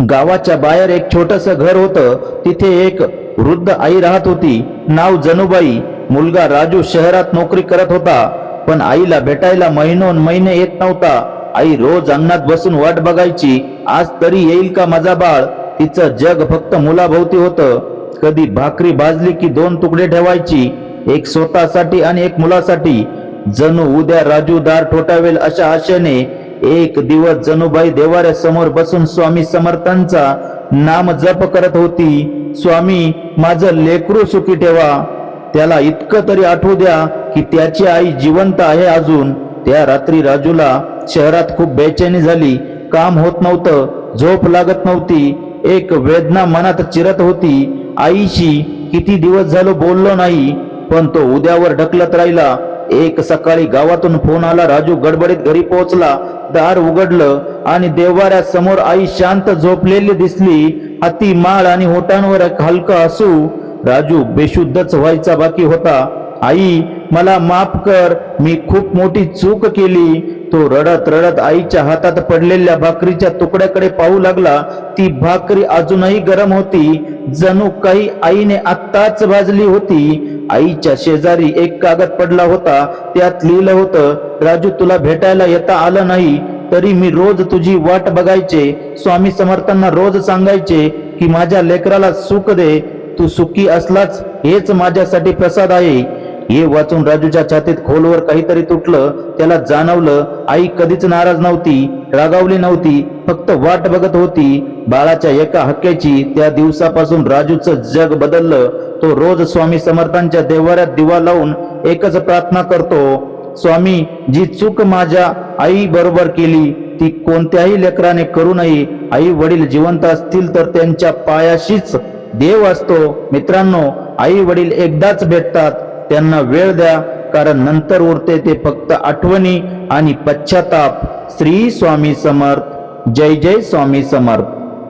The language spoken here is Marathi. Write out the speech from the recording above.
गावाच्या बाहेर एक छोटस घर होतं. तिथे एक वृद्ध आई राहत होती. नाव जनुबाई. मुलगा राजू शहरात नोकरी करत होता. पण आईला भेटायला महिनोन महिने येत नव्हता. आई रोज अंगणात बसून वाट बघायची. आज तरी येईल का माझा बाळ? तिचं जग फक्त मुलाभोवती होतं. कधी भाकरी भाजली की दोन तुकडे ठेवायची. एक स्वतःसाठी आणि एक मुलासाठी. जणू उद्या राजू दार ठोठावेल अशा आशेने एक दिवस जनुबाई देवाऱ्या समोर बसून स्वामी समर्थांचा नाम जप करत होती. स्वामी माझं लेकरू सुखी ठेवा. त्याला इतकं तरी आठवू द्या की त्याची आई जिवंत आहे अजून. त्या रात्री राजूला शहरात खूप बेचैनी झाली. काम होत नव्हतं झोप लागत नव्हती. एक वेदना मनात चिरत होती. आईशी किती दिवस झालो बोललो नाही पण तो उद्यावर ढकलत राहिला. एक सकाळी गावातून फोन आला राजू गडबडीत घरी पोहोचला. दार उघडलं आणि देवाऱ्यासमोर आई शांत झोपलेली दिसली. हाती माळ आणि होटांवर एक हलका असू राजू बेशुद्धच व्हायचा बाकी होता. आई मला माफ कर मी खूप मोठी चूक केली. तो रडत रडत आईच्या हातात पडलेल्या भाकरीच्या तुकड्याकडे पाहू लागला. ती भाकरी अजूनही गरम होती. जणू काही आईने आत्ताच भाजली होती. आईच्या शेजारी एक कागद पडला होता त्यात लिहिलं होतं राजू तुला भेटायला येता आलं नाही तरी मी रोज तुझी वाट बघायचे स्वामी समर्थांना रोज सांगायचे की माझ्या लेकराला सुख दे तू सुखी असलाच हेच माझ्यासाठी प्रसाद आहे. हे वाचून राजूच्या छातीत खोलवर काहीतरी तुटलं त्याला जाणवलं आई कधीच नाराज नव्हती रागावली नव्हती फक्त वाट बघत होती. बाळाच्या एका हक्क्याची त्या दिवसापासून राजूचं जग बदललं तो रोज स्वामी समर्थांच्या देवाऱ्यात दिवा लावून एकच प्रार्थना करतो स्वामी जी चूक माझ्या आई बरोबर केली ती कोणत्याही लेकराने करू नये. आई वडील जिवंत असतील तर त्यांच्या पायाशीच देव असतो. मित्रांनो आई वडील एकदाच भेटतात. त्यांना वेळ द्या कारण नंतर उरते ते फक्त आठवणी आणि पश्चाताप. श्री स्वामी समर्थ. जय जय स्वामी समर्थ.